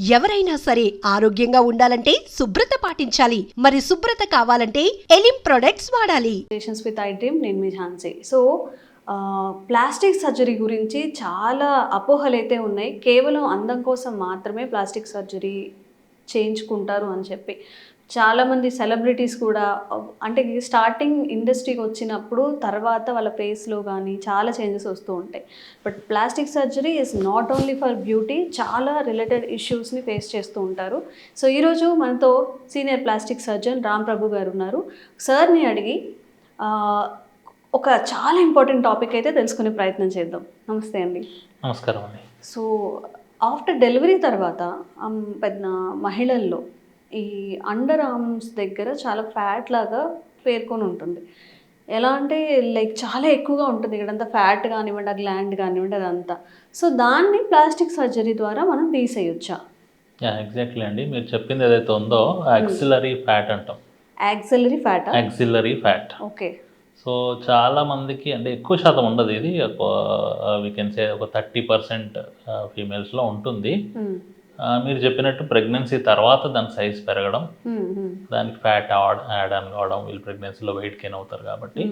ఎవరైనా సరే ఆరోగ్యంగా ఉండాలంటే శుభ్రత పాటించాలి. మరి శుభ్రత కావాలంటే ఎలిం ప్రొడక్ట్స్ వాడాలి. పేషెంట్స్ విత్ ఐ డ్రీమ్ నేను మీ ఝాన్సీ. సో ప్లాస్టిక్ సర్జరీ గురించి చాలా అపోహలు అయితే ఉన్నాయి. కేవలం అందం కోసం మాత్రమే ప్లాస్టిక్ సర్జరీ చేయించుకుంటారు అని చెప్పి. చాలామంది సెలబ్రిటీస్ కూడా అంటే స్టార్టింగ్ ఇండస్ట్రీకి వచ్చినప్పుడు తర్వాత వాళ్ళ ఫేస్లో కానీ చాలా చేంజెస్ వస్తూ ఉంటాయి. But plastic surgery is not only for beauty చాలా రిలేటెడ్ ఇష్యూస్ని ఫేస్ చేస్తూ ఉంటారు. సో ఈరోజు మనతో senior plastic surgeon Ram Prabhu గారు ఉన్నారు. సార్ని అడిగి ఒక చాలా ఇంపార్టెంట్ టాపిక్ అయితే తెలుసుకునే ప్రయత్నం చేద్దాం. నమస్తే అండి. నమస్కారం అండి. సో ఆఫ్టర్ డెలివరీ తర్వాత పెద్ద మహిళల్లో ఈ అండర్ ఆర్మ్స్ దగ్గర చాలా ఫ్యాట్ లాగా పేర్కొని ఉంటుంది. ఎలా అంటే లైక్ చాలా ఎక్కువగా ఉంటుంది ఇక్కడంతా. ఫ్యాట్ కానివ్వండి ఆ గ్లాండ్ కానివ్వండి అదంతా. సో దాన్ని ప్లాస్టిక్ సర్జరీ ద్వారా మనం తీసేయొచ్చా? ఎగ్జాక్ట్లీ అండి. మీరు చెప్పింది ఏదైతే ఉందో యాక్సిలరీ ఫ్యాట్ అంటాం. యాక్సలరీ ఫ్యాటా యాక్సిలరీ ఫ్యాట్ ఓకే సో చాలా మందికి అంటే ఎక్కువ శాతం ఉండదు ఇది. వీ కెన్ సే ఒక థర్టీ పర్సెంట్ ఫీమేల్స్లో ఉంటుంది. ఆ, మీరు చెప్పినట్టు ప్రెగ్నెన్సీ తర్వాత దాని సైజ్ పెరగడం దానికి ఫ్యాట్ యాడ్ యాడ్ అని కావడం వీళ్ళు ప్రెగ్నెన్సీలో వెయిట్ గెయిన్ అవుతారు కాబట్టి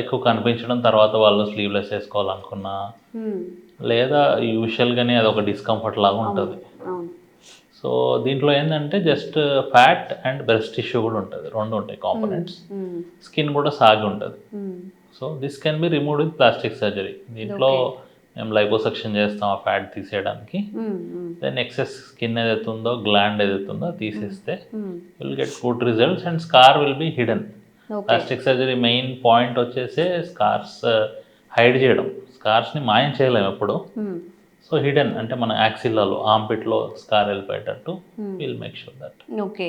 ఎక్కువ కనిపించడం తర్వాత వాళ్ళు స్లీవ్లెస్ వేసుకోవాలనుకున్నా లేదా యూజువల్గానే అది ఒక డిస్కంఫర్ట్ లాగా ఉంటుంది. సో దీంట్లో ఏంటంటే just fat and breast tissue కూడా ఉంటుంది. రెండు ఉంటాయి కాంపోనెంట్స్. స్కిన్ కూడా సాగి ఉంటుంది. So this can be removed with plastic surgery దీంట్లో మేము లైపోసెక్షన్ చేస్తాం ఆ ఫ్యాట్ తీసేయడానికి. దెన్ ఎక్సెస్ స్కిన్ ఏదైతే ఉందో గ్లాండ్ ఏదైతే ఉందో తీసేస్తే. Will get good results and scar will be hidden plastic surgery main point వచ్చేసి స్కార్స్ హైడ్ చేయడం స్కార్స్ని మాయం చేయలేము ఎప్పుడు. సో హిడెన్ అంటే మన యాక్సిల్లలో ఆంపిట్లో స్కార్ వెళ్ళిపోయేటట్టు Hmm. Will make sure that okay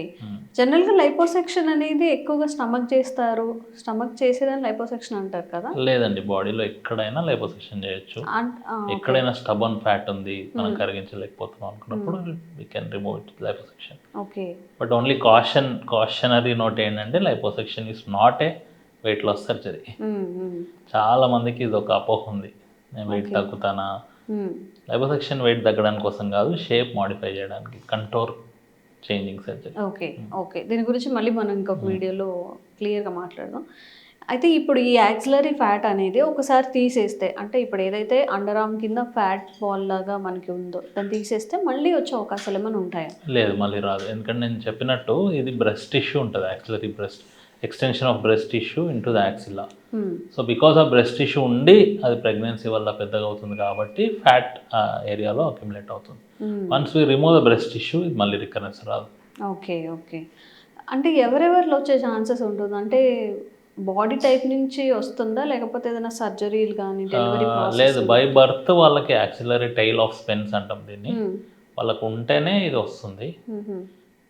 జనరల్గా లైపోసెక్షన్ అనేది ఎక్కువగా స్టమక్ చేస్తారు. స్టమక్ చేసేదాన్ని లైపోసెక్షన్ అంటారు కదా? లేదండి బాడీలో ఎక్కడైనా లైపోసెక్షన్ చేయొచ్చు. ఎక్కడైనా స్టబన్ ఫ్యాట్ ఉంది మనం కరిగించలేకపోతున్నాం అనుకున్నప్పుడు we can remove it liposuction okay but only caution cautionary note ఏంటంటే liposuction is not a weight loss surgery. చాలా మందికి ఇది ఒక అపోహ ఉంది. నేను వెయిట్ తగ్గుతానా. లైపోసెక్షన్ వెయిట్ తగ్గడానికి కోసం కాదు షేప్ మాడిఫై చేయడానికి contour changing surgery okay okay దీని గురించి మళ్ళీ మనం ఇంకొక వీడియోలో క్లియర్గా మాట్లాడదాం. అయితే ఇప్పుడు ఈ యాక్సిలరీ ఫ్యాట్ అనేది ఒకసారి తీసేస్తే అంటే ఇప్పుడు ఏదైతే అండర్ ఆర్మ్ కింద ఫ్యాట్ బాల్ లాగా మనకి ఉందో దాన్ని తీసేస్తే మళ్ళీ వచ్చే అవకాశాలు ఏమైనా ఉంటాయా? లేదు మళ్ళీ రాదు. ఎందుకంటే నేను చెప్పినట్టు ఇది బ్రెస్ట్ ఇష్యూ ఉంటుంది actually breast extension of breast tissue into the axilla. So because of breast tissue ఉండి అది ప్రెగ్నెన్సీ వల్ల పెద్దగా అవుతుంది కాబట్టి ఫ్యాట్ ఏరియాలో అక్యుములేట్ అవుతుంది. Once we remove the breast tissue ఇది మళ్ళీ రికరెన్స్ రాదు. ఓకే ఓకే అంటే ఎవరెవరిలో వచ్చే ఛాన్సెస్ ఉంటుంది? అంటే బాడీ టైప్ నుంచి వస్తుందా? లేకపోతే ఏదైనా సర్జరీలు కానీ లేదు. బై బర్త్ వాళ్ళకి యాక్సిలరీ టైల్ ఆఫ్ స్పెన్స్ అంటాం దీన్ని. వాళ్ళకు ఉంటేనే ఇది వస్తుంది.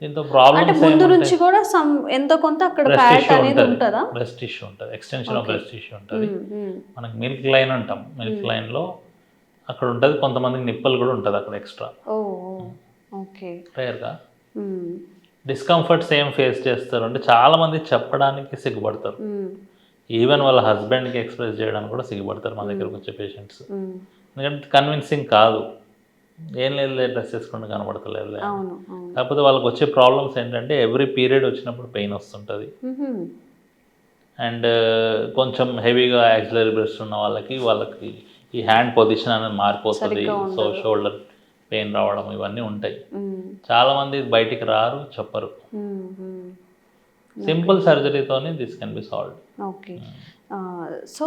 దీంతో అంటే ప్రాబ్లమ్స్ ముందు నుంచి కూడా సమ్ ఎంతో కొంత అక్కడ ఫ్యాట్ అనేది ఉంటుంది. బ్రెస్ట్ ఇష్యూ ఉంటుంది. ఎక్స్టెన్షన్ ఆఫ్ బ్రెస్ట్ ఇష్యూ ఉంటుంది. మనకి మిల్క్ లైన్ అంటాం. మిల్క్ లైన్లో అక్కడ ఉంటుంది కొంతమందికి నిప్పలు కూడా ఉంటుంది అక్కడ ఎక్స్ట్రా ఓకే రేర్గా డిస్కంఫర్ట్స్ ఏం ఫేస్ చేస్తారు. అంటే చాలా మంది చెప్పడానికి సిగ్గుపడతారు. ఈవెన్ వాళ్ళ హస్బెండ్కి ఎక్స్ప్రెస్ చేయడానికి కూడా సిగ్గుపడతారు మా దగ్గరకు వచ్చే పేషెంట్స్. ఎందుకంటే కన్విన్సింగ్ కాదు. ఏం లేదు డ్రెస్ వేసుకుంటూ కనబడతలేదు కాకపోతే వాళ్ళకి వచ్చే ప్రాబ్లమ్స్ ఏంటంటే ఎవ్రీ పీరియడ్ వచ్చినప్పుడు పెయిన్ వస్తుంటుంది. అండ్ కొంచెం హెవీగా యాక్సిలరీ బ్రెస్ట్ ఉన్న వాళ్ళకి వాళ్ళకి ఈ హ్యాండ్ పొజిషన్ అనేది మారిపోతుంది. సో. షోల్డర్ పెయిన్ రావడం ఇవన్నీ ఉంటాయి. చాలా మంది బయటికి రారు చెప్పరు. Simple సర్జరీతోనే this can be solve okay. So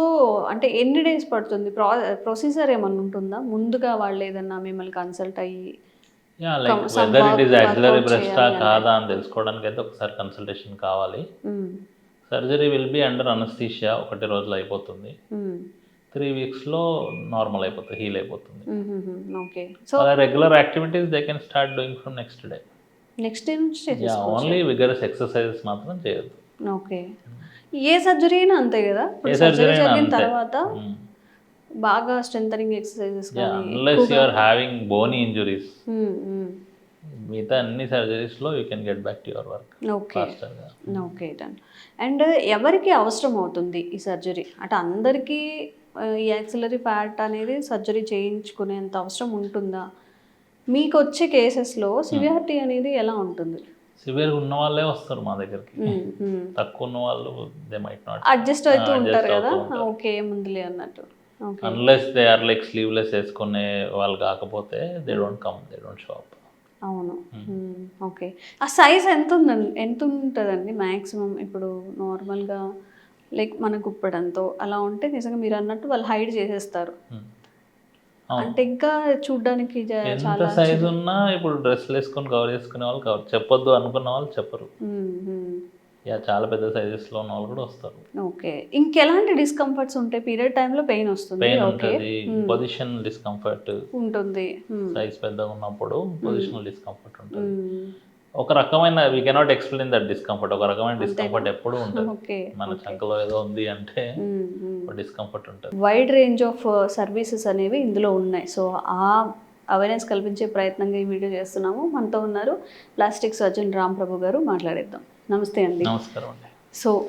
అంటే ఎన్ని డేస్ పడుతుంది? ప్రో ప్రొసీజర్ ఏమన్నా ఉంటుందా? ముందుగా వాళ్ళు ఏదన్నా మిమ్మల్ని కన్సల్ట్ అయ్యి వెదర్ ఇట్ ఈస్ యాక్సిలరీ బ్రెస్టా. కాదా అని తెలుసుకోవడానికి అయితే ఒకసారి కన్సల్టేషన్ కావాలి. Surgery will be under anaesthesia ఒకటి రోజులు అయిపోతుంది. త్రీ వీక్స్లో నార్మల్ అయిపోతుంది హీల్ అయిపోతుంది. Okay. So regular activities they can start doing from next day next day నుంచి ఓన్లీ విగరస్ ఎక్సర్సైజెస్ మాత్రం చేయొద్దు. ఓకే. ఏ సర్జరీ అయినా అంతే కదా? ఏ సర్జరీ అయినా జరిగిన అంతే. తర్వాత బాగా strengthening exercises unless you are having bony injuries. మిగతా అన్ని సర్జరీస్లో you can get back to your work okay ఫాస్టర్గా okay done and ఎవరికి అవసరం అవుతుంది ఈ సర్జరీ అంటే అందరికీ ఈ యాక్సిలరీ ఫ్యాట్ అనేది సర్జరీ చేయించుకునేంత అవసరం ఉంటుందా? మీకు వచ్చే కేసెస్లో సివియారిటీ అనేది ఎలా ఉంటుంది? సివియర్ ఉన్న వాళ్ళే వస్తారు మా దగ్గరికి. తక్కువ ఉన్న వాళ్ళు దే మైట్ నాట్ అడ్జస్ట్ అవుతూ ఉంటారు కదా. ఓకే ముందులే అన్నట్టు. Unless they are like sleeveless వేసుకునే వాళ్ళు కాకపోతే they don't come they don't show up అవును. ఓకే. ఆ సైజ్ ఎంత ఉందండి ఎంత ఉంటుందండి మ్యాక్సిమం ఇప్పుడు నార్మల్గా లైక్ మన గుప్పడంతో అలా ఉంటే నిజంగా మీరు అన్నట్టు వాళ్ళు హైడ్ చేసేస్తారు. అంటే ఇంకా చూడ్డానికి ఎంత చాలా సైజ్ ఉన్నా ఇప్పుడు డ్రెస్లు వేసుకొని కవర్ చేసుకునే వాళ్ళు కవర్ చెప్పొద్దు అనుకున్న వాళ్ళు చెప్పరు. యా చాలా పెద్ద sizes లో ఉన్న వాళ్ళు కూడా వస్తారు. ఓకే. ఇంకెలాంటి డిస్కంఫర్ట్స్ ఉంటాయి? పీరియడ్ టైంలో పెయిన్ వస్తుంది. పెయిన్ ఉంటుంది. పొజిషన్ డిస్కంఫర్ట్ ఉంటుంది. సైజ్ పెద్దగా ఉన్నప్పుడు పొజిషనల్ డిస్కంఫర్ట్ ఉంటుంది. ఒక రకమైన we cannot explain that discomfort ఒక రకమైన డిస్కంఫర్ట్ ఎప్పుడు ఉంటుంది. మన చంకలో ఏదో ఉంది అంటే. డిస్కంఫర్ట్ ఉంటుంది. వైడ్ రేంజ్ ఆఫ్ సర్వీసెస్ అనేవి ఇందులో ఉన్నాయి. సో ఆ అవేర్నెస్ కల్పించే ప్రయత్నంగా ఈ వీడియో చేస్తున్నాము. మనతో ఉన్నారు ప్లాస్టిక్ సర్జన్ రామ్ ప్రభు గారు మాట్లాడేద్దాం. నమస్తే అండి. నమస్కారం అండి. సో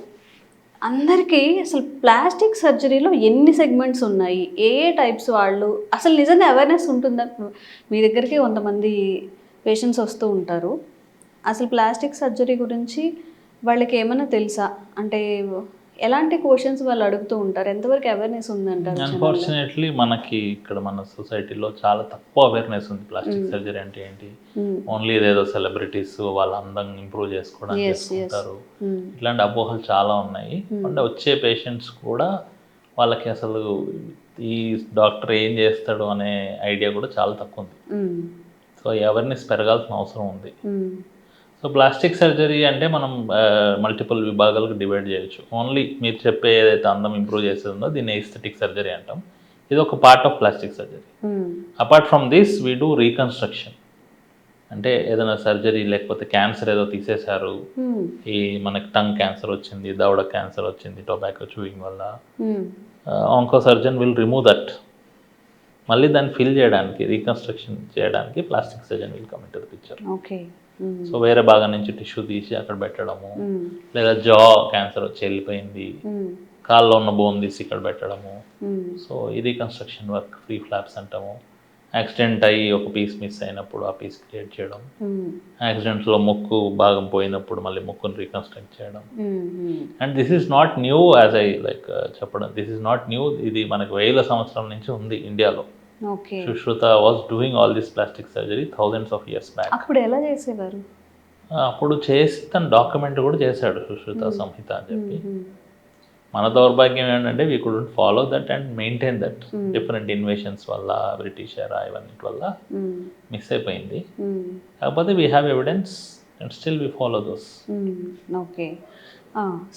అందరికీ అసలు ప్లాస్టిక్ సర్జరీలో ఎన్ని సెగ్మెంట్స్ ఉన్నాయి? ఏ ఏ టైప్స్ వాళ్ళు? అసలు నిజంగా అవేర్నెస్ ఉంటుందా? మీ దగ్గరికి కొంతమంది పేషెంట్స్ వస్తూ ఉంటారు. అసలు ప్లాస్టిక్ సర్జరీ గురించి వాళ్ళకి ఏమైనా తెలుసా అంటే ఎలాంటి క్వశ్చన్స్ వాళ్ళు అడుగుతూ ఉంటారు ఎంతవరకు అవేర్నెస్ ఉందంటారు? అన్ఫార్చునేట్లీ మనకి ఇక్కడ మన సొసైటీలో చాలా తక్కువ అవేర్నెస్ ఉంది ప్లాస్టిక్ సర్జరీ అంటే ఏంటి. ఓన్లీ ఇదేదో సెలబ్రిటీస్ వాళ్ళ అందం ఇంప్రూవ్ చేసుకోవడానికి. చేసుకుంటారు. ఇట్లాంటి అపోహలు చాలా ఉన్నాయి అంటే వచ్చే పేషెంట్స్ కూడా వాళ్ళకి అసలు ఈ డాక్టర్ ఏం చేస్తాడు అనే ఐడియా కూడా చాలా తక్కువ ఉంది. సో అవేర్నెస్ పెరగాల్సిన అవసరం ఉంది. సో ప్లాస్టిక్ సర్జరీ అంటే మనం మల్టిపుల్ విభాగాలకు డివైడ్ చేయొచ్చు. ఓన్లీ మీరు చెప్పే ఏదైతే అందం ఇంప్రూవ్ చేస్తుందో దీన్ని ఎస్థెటిక్ సర్జరీ అంటాం. ఇది ఒక part of plastic surgery. Hmm. Apart from this we do reconstruction. అంటే ఏదైనా సర్జరీ లేకపోతే క్యాన్సర్ ఏదో తీసేశారు. మ్మ్. ఈ మనకి టంగ్ క్యాన్సర్ వచ్చింది దవడ క్యాన్సర్ వచ్చింది టొబాకో చూయింగ్ వల్ల. మ్మ్. Onco surgeon will remove that. మళ్ళీ దాన్ని ఫిల్ చేయడానికి రీకన్స్ట్రక్షన్ చేయడానికి plastic surgeon will come to picture okay. So వేరే భాగం నుంచి టిష్యూ తీసి అక్కడ పెట్టడము మ్మ్. లేదా జా క్యాన్సర్ వచ్చి వెళ్ళిపోయింది మ్మ్. కాల్లో ఉన్న బోన్ తీసి ఇక్కడ పెట్టడము. సో ఇది కన్స్ట్రక్షన్ వర్క్ ఫ్రీ ఫ్లాప్స్ అంటాము యాక్సిడెంట్ అయ్యి ఒక పీస్ మిస్ అయినప్పుడు ఆ పీస్ క్రియేట్ చేయడం. యాక్సిడెంట్స్లో ముక్కు భాగం పోయినప్పుడు మళ్ళీ ముక్కును రీకన్స్ట్రక్ట్ చేయడం. And this is not new as I like చెప్పడం దిస్ ఈజ్ నాట్ న్యూ ఇది మనకు వేల సంవత్సరాల నుంచి ఉంది ఇండియాలో Sushruta was doing all this plastic surgery thousands of years back అప్పుడు ఎలా చేసేవారు? అప్పుడు చేసి తన డాక్యుమెంట్ కూడా చేశాడు సుశ్రుత సంహిత అని చెప్పి. మన దౌర్భాగ్యం ఏంటంటే we couldn't follow that and maintain that different invasions వల్ల బ్రిటిష్ ఎరా ఇవన్నీ వల్ల. మిస్ అయిపోయింది. కాకపోతే we have evidence and still we follow those. Okay.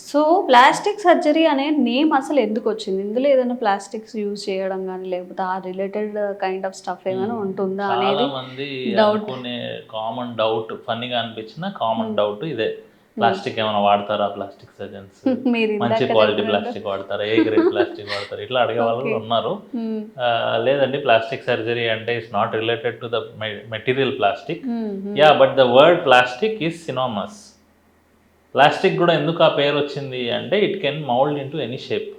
So plastic surgery అనే నేమ్ అసలు ఎందుకు వచ్చింది? ఇందులో ఏదైనా ప్లాస్టిక్స్ యూజ్ చేయడం కానీ లేకపోతే ఆ రిలేటెడ్ కైండ్ ఆఫ్ స్టఫ్ ఏమైనా ఉంటుందా అనేది మంది. అనుకునే కామన్ డౌట్ ఫన్నీగా అనిపించిన కామన్ డౌట్ ఇదే. ప్లాస్టిక్ ఏమైనా వాడతారా? Plastic surgeons? మంచి క్వాలిటీ ప్లాస్టిక్ వాడతారా? ఏ గ్రేడ్ ప్లాస్టిక్ వాడతారు? ఇట్లా అడిగే వాళ్ళు ఉన్నారు. లేదండి ప్లాస్టిక్ సర్జరీ అంటే it's not related to the material plastic. Yeah but the word plastic is synonymous. Plastic కూడా ఎందుకు ఆ పేరు వచ్చింది అంటే it can mould in to any shape.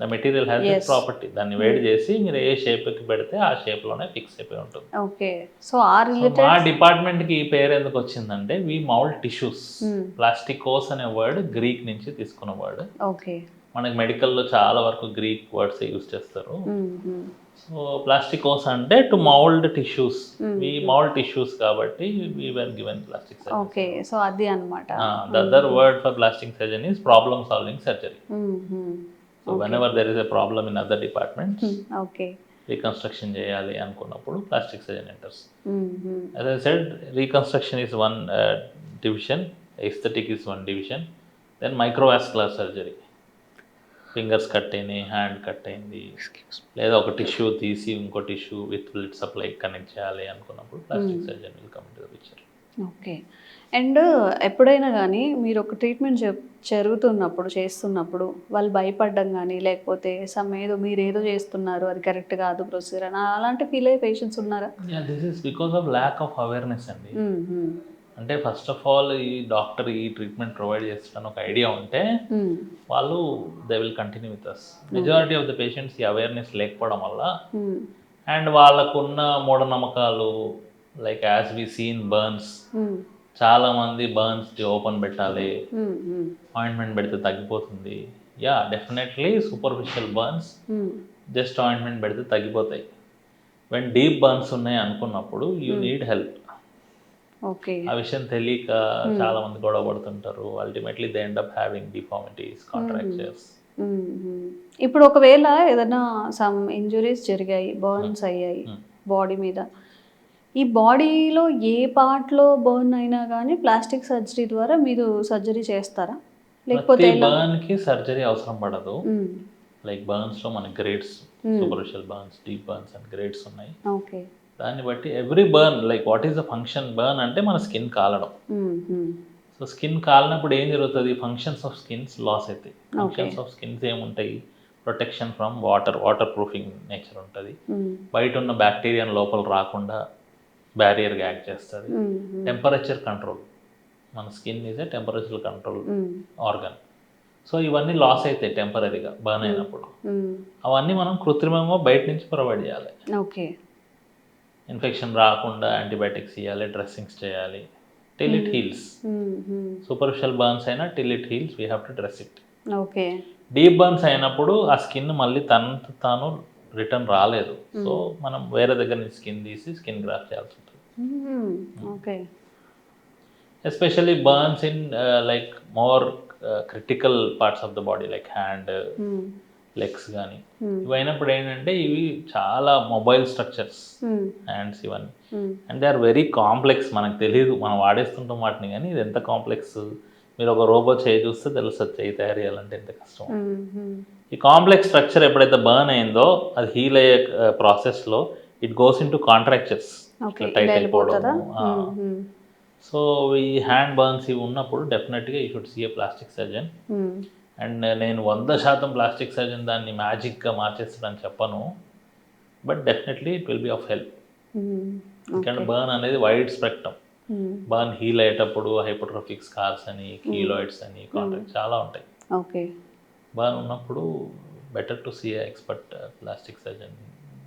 The material has Yes. Property దాన్ని వేడి చేసి మీరు ఏ షేప్కి పెడితే ఆ షేప్లోనే ఫిక్స్ అయిపోయి ఉంటుంది ఓకే సో ఆ రిలేటెడ్ మా డిపార్ట్మెంట్కి ఈ పేరు ఎందుకు వచ్చిందంటే we mould tissues Hmm. Plastikos అనే వర్డ్ గ్రీక్ నుంచి తీసుకున్న వర్డ్ ఓకే మనకి మెడికల్లో చాలా వరకు గ్రీక్ వర్డ్స్ యూజ్ చేస్తారు మ్మ్. మ్మ్. సో ప్లాస్టికోస్ అంటే to mould tissues. We mould tissues కాబట్టి we were given plastic surgery okay so అది అనమాట the other word for plastic surgeon is problem solving surgery so whenever there is a problem in other departments okay reconstruction చేయాలి అనుకున్నప్పుడు plastic surgeon enters I said, reconstruction is one uh, division, aesthetic is one division, then microvascular surgery. Fingers cut అయినాయి hand cut అయింది. లేదా ఒక tissue తీసి ఇంకో tissue with blood supply connect చేయాలి అనుకున్నప్పుడు plastic surgeon will come to the picture okay. And ఎప్పుడైనా కానీ మీరు ఒక ట్రీట్మెంట్ జరుగుతున్నప్పుడు చేస్తున్నప్పుడు వాళ్ళు భయపడడం కానీ లేకపోతే సమ్ ఏదో మీరు ఏదో చేస్తున్నారు అది కరెక్ట్ కాదు ప్రొసీజర్ అని అలాంటి ఫీల్ అయ్యే పేషెంట్స్ ఉన్నారా? This is because of lack of awareness అండి. మ్మ్. మ్మ్. అంటే ఫస్ట్ ఆఫ్ ఆల్ ఈ డాక్టర్ ఈ ట్రీట్మెంట్ ప్రొవైడ్ చేస్తాను ఒక ఐడియా ఉంటే మ్మ్. వాళ్ళు they will continue with us majority of the patients ఈ అవేర్నెస్ లేకపోవడం వల్ల. అండ్ వాళ్ళకున్న మూఢనమ్మకాలు like as we seen burns. చాలా మంది బర్న్స్ ఓపెన్ పెట్టాలి. ఆయింట్మెంట్ పెడితే తగ్గిపోతుంది yeah definitely superficial burns. Just ointment పెడితే తగ్గిపోతాయి వెన్ డీప్ బర్న్స్ ఉన్నాయి అనుకున్నప్పుడు యూ నీడ్ హెల్ప్ ఆ విషయం తెలియక చాలా మంది గొడవ పడుతుంటారు ultimately they end up having deformities contractures. ఇప్పుడు ఒకవేళ ఏదైనా సమ్ ఇంజురీస్ జరిగాయి బర్న్స్ అయ్యాయి మ్మ్. బాడీ మీద ఈ బాడీలో ఏ పార్ట్లో బర్న్ అయినా కానీ ప్లాస్టిక్ సర్జరీ ద్వారా మీరు సర్జరీ చేస్తారా లేకపోతే ప్రతి ఎలా? బర్న్కి సర్జరీ అవసరం పడదు. లైక్ బర్న్స్లో మనకి grades Hmm. Superficial burns deep burns and grades ఉన్నాయి ఓకే దాన్ని బట్టి every burn like what is the function burn అంటే మన స్కిన్ కాలడం. సో స్కిన్ కాలినప్పుడు ఏం జరుగుతుంది? ఫంక్షన్స్ ఆఫ్ స్కిన్స్ లాస్ అవుతాయి ఫంక్షన్స్ ఆఫ్ స్కిన్స్ ఏముంటాయి? Protection from water water proofing nature ఉంటుంది. బయట ఉన్న బ్యాక్టీరియాని లోపల రాకుండా బ్యారియర్గా యాక్ట్ చేస్తుంది. Temperature control. మన skin is a temperature control. Organ. So ఇవన్నీ లాస్ అవుతాయి టెంపరీగా బర్న్ అయినప్పుడు. అవన్నీ మనం కృత్రిమంగా బయట నుంచి ప్రొవైడ్ చేయాలి. ఓకే. ఇన్ఫెక్షన్ రాకుండా యాంటీబయాటిక్స్ ఇవ్వాలి డ్రెస్సింగ్స్ చేయాలి. Till it heals. Superficial burns అయినా till it heals we have to dress it okay deep burns అయినప్పుడు ఆ స్కిన్ మళ్ళీ తనంత తాను రిటర్న్ రాలేదు. సో మనం వేరే దగ్గర నుంచి స్కిన్ తీసి స్కిన్ గ్రాఫ్ చేయాల్సి ఉంటుంది. Okay especially burns in like more critical parts of the body like hand. Legs కానీ మ్మ్. ఇవి అయినప్పుడు ఏంటంటే ఇవి చాలా మొబైల్ స్ట్రక్చర్స్. హ్యాండ్స్ ఇవన్నీ. And they are very complex మనకు తెలియదు మనం వాడేస్తుంటాం వాటిని కానీ ఇది ఎంత కాంప్లెక్స్ మీరు ఒక రోబో చేయి చూస్తే తెలుస్తుంది చేయి తయారు చేయాలంటే ఎంత కష్టం మ్మ్. మ్మ్. ఈ కాంప్లెక్స్ స్ట్రక్చర్ ఎప్పుడైతే బర్న్ అయిందో అది హీల్ అయ్యే ప్రాసెస్లో it goes in to contractures tight. Hmm. So ఈ హ్యాండ్ బర్న్స్ ఇవి ఉన్నప్పుడు డెఫినెట్గా you should see a plastic surgeon. And నేను వంద శాతం ప్లాస్టిక్ సర్జన్ దాన్ని మ్యాజిక్గా మార్చేస్తాడని చెప్పను. But definitely it will be of help. ఎందుకంటే బర్న్ అనేది వైడ్ స్పెక్ట్రమ్. బర్న్ హీల్ అయ్యేటప్పుడు హైపోట్రోఫిక్ స్కార్స్ అని కీలాయిడ్స్ అని కాంట్రాక్ట్ చాలా ఉంటాయి. ఓకే. బర్న్ ఉన్నప్పుడు better to see expert plastic surgeon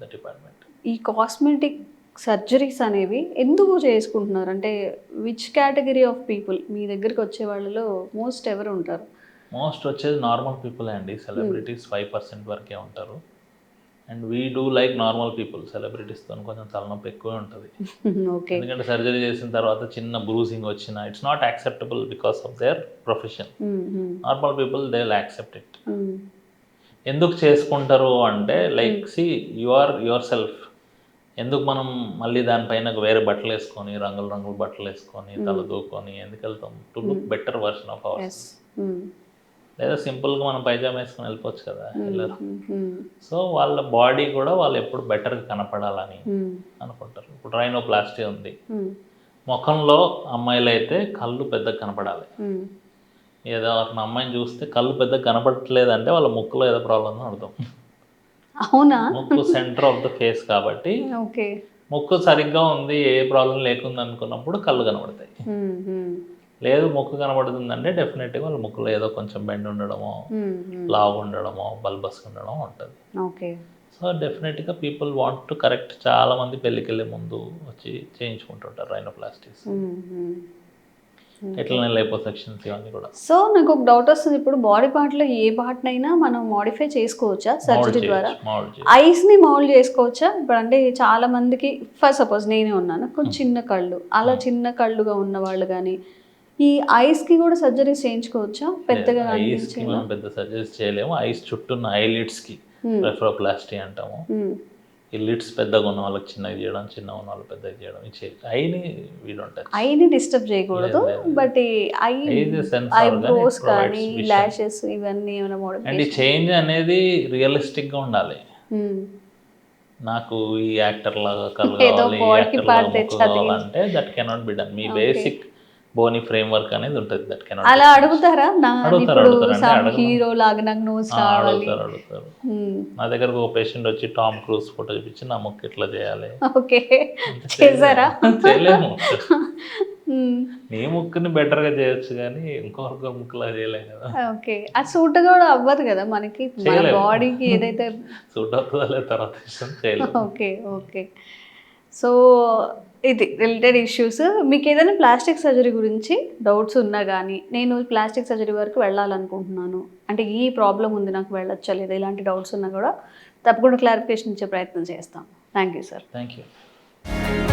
the department. ఈ కాస్మెటిక్ సర్జరీస్ అనేవి ఎందుకు చేసుకుంటున్నారు? అంటే విచ్ కేటగిరీ ఆఫ్ పీపుల్ మీ దగ్గరికి వచ్చే వాళ్ళలో మోస్ట్ ఎవరు ఉంటారు? మోస్ట్ వచ్చేది నార్మల్ పీపుల్ అండి. సెలబ్రిటీస్ ఫైవ్ పర్సెంట్ వరకే ఉంటారు. And we do like normal people. సెలబ్రిటీస్తో కొంచెం తలనొప్పి ఎక్కువే ఉంటుంది. ఎందుకంటే సర్జరీ చేసిన తర్వాత చిన్న బ్రూజింగ్ వచ్చిన it's not acceptable because of their profession normal people they will accept it ఎందుకు చేసుకుంటారు అంటే like see you are yourself ఎందుకు మనం మళ్ళీ దానిపైన వేరే బట్టలు వేసుకొని రంగుల రంగుల బట్టలు వేసుకొని తల దూకొని ఎందుకు వెళ్తాం? To look better version of our లేదా సింపుల్గా మనం పైజామా వేసుకొని వెళ్ళిపోవచ్చు కదా వెళ్ళరు సో వాళ్ళ బాడీ కూడా వాళ్ళు ఎప్పుడు బెటర్గా కనపడాలని అనుకుంటారు. ఇప్పుడు రైనోప్లాస్టీ ఉంది. ముఖంలో అమ్మాయిలు అయితే కళ్ళు పెద్దగా కనపడాలి. ఏదో ఒక అమ్మాయిని చూస్తే కళ్ళు పెద్దగా కనపడట్లేదు అంటే వాళ్ళ ముక్కులో ఏదో ప్రాబ్లం అర్థం. అవునా? ముక్కు సెంటర్ ఆఫ్ ద ఫేస్ కాబట్టి ముక్కు సరిగ్గా ఉంది ఏ ప్రాబ్లం లేకుండా అనుకున్నప్పుడు కళ్ళు కనబడతాయి. లేదు ముక్కు కనబడుతుందంటే డెఫినెట్గా వాళ్ళ ముక్కులో ఏదో కొంచెం బెండ్ ఉండడమో లావు ఉండడమో బల్బస్ ఉండడమో ఉంటుంది. ఓకే. సో డెఫినెట్గా పీపుల్ వాంట్ టు కరెక్ట్ చాలా మంది పెళ్ళికి వెళ్ళే ముందు వచ్చి చేయించుకుంటుంటారు రైనోప్లాస్టిక్స్ ఎట్లా లైపోసెక్షన్స్ ఇవన్నీ కూడా. సో నాకు ఒక డౌట్ వస్తుంది ఇప్పుడు బాడీ పార్ట్లో ఏ పార్ట్నైనా మనం మాడిఫై చేసుకోవచ్చా సర్జరీ ద్వారా? ఐస్ని మౌల్డ్ చేసుకోవచ్చా? ఇప్పుడు అంటే చాలా మందికి ఫర్ సపోజ్ నేనే ఉన్నాను కొంచెం చిన్న కళ్ళు అలా చిన్న కళ్ళుగా ఉన్న వాళ్ళు కానీ ఈ ఐస్కి కూడా సర్జరీ చేయించుకోవచ్చా పెద్దగా ఐస్కి మనం పెద్ద సజెస్ట్ చేయలేము ఐస్ చుట్టూన్న ఐలిడ్స్కి Hmm. రెఫ్రోప్లాస్టీ అంటాము మ్మ్. ఈ లిడ్స్ పెద్దగా ఉన్న వాళ్ళకి చిన్నది చేయడం చిన్న ఉన్న వాళ్ళకి పెద్దది చేయడం ఐని వీడుంటాయి ఐని డిస్టర్బ్ చేయకూడదు. బట్ ఈ ఐ ఐబ్రోస్ కానీ. లాషెస్ ఇవన్నీ ఏమైనా అండ్ ఈ మోడిఫికేషన్ చేంజ్ అనేది రియలిస్టిక్గా ఉండాలి నాకు ఈ యాక్టర్ లాగా కళ్ళు ఏదో కావాలి ఈ body కి యాక్టర్ part లాగా తెచ్చి ముక్కు అతికించి. కావాలంటే that cannot be done me. Basic bony framework అనేది ఉంటుంది దట్ కెనాట్ అలా అడుగుతారా? నా ఇప్పుడు. హీరో లాగా నాకు నోస్ అడుగుతారు. నా దగ్గరకు ఒక పేషెంట్ వచ్చి టామ్ క్రూజ్ ఫోటో చూపించి నా ముక్కు ఇట్లా చేయాలి? ఓకే. చేశారా? చేయలేము. నీ ముక్కుని బెటర్గా చేయొచ్చు కానీ ఇంకొకరికి ముక్కులా చేయలేం కదా. ఓకే. అది సూట్ కూడా అవ్వదు కదా మనకి? మన చేయలేము. బాడీకి ఏదైతే సూట్ అవుతుందా తర్వాత ఓకే ఓకే. సో ఇది రిలేటెడ్ ఇష్యూస్ మీకు ఏదైనా ప్లాస్టిక్ సర్జరీ గురించి డౌట్స్ ఉన్నా కానీ నేను ప్లాస్టిక్ సర్జరీ వరకు వెళ్ళాలనుకుంటున్నాను. అంటే ఈ ప్రాబ్లం ఉంది నాకు వెళ్ళొచ్చా లేదా ఇలాంటి డౌట్స్ ఉన్నా కూడా తప్పకుండా క్లారిఫికేషన్ ఇచ్చే ప్రయత్నం చేస్తాం thank you sir thank you